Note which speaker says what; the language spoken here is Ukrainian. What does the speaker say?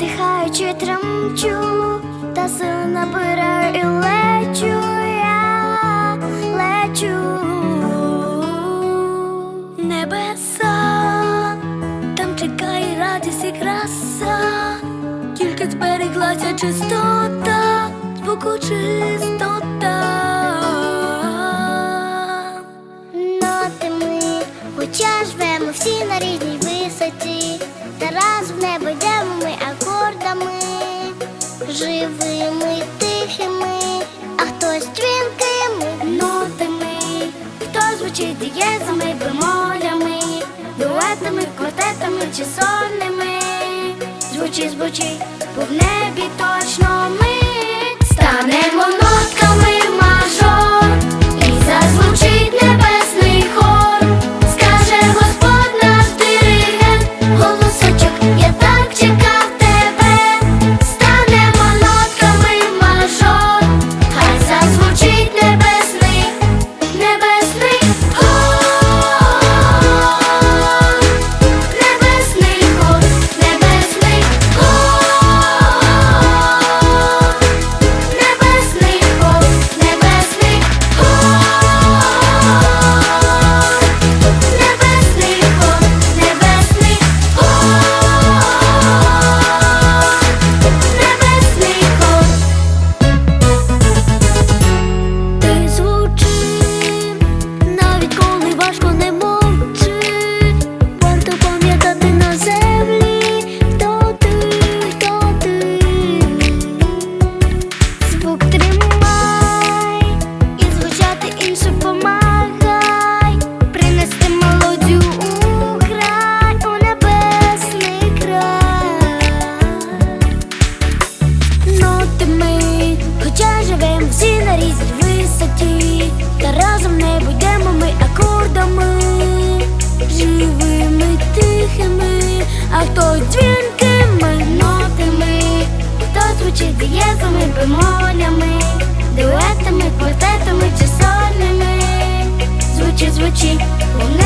Speaker 1: затихаючи тремчу, та сили набираю і лечу я, лечу небеса, там чекає радість і краса, тільки збереглася чистота, звуку чистота. Ноти ми, хоча живемо всі на різній висоті, живими, тихими, а хтось дзвінкими нотами, хто звучить дієзами, бемолями, дуетами, квартетами чи сольними. Звучить, звучить, бо в небі точно ми а хто дзвінкими нотами, хто звучить дієзами, бемолями, дуетами, квартетами чи сольними, звучить, звучить, у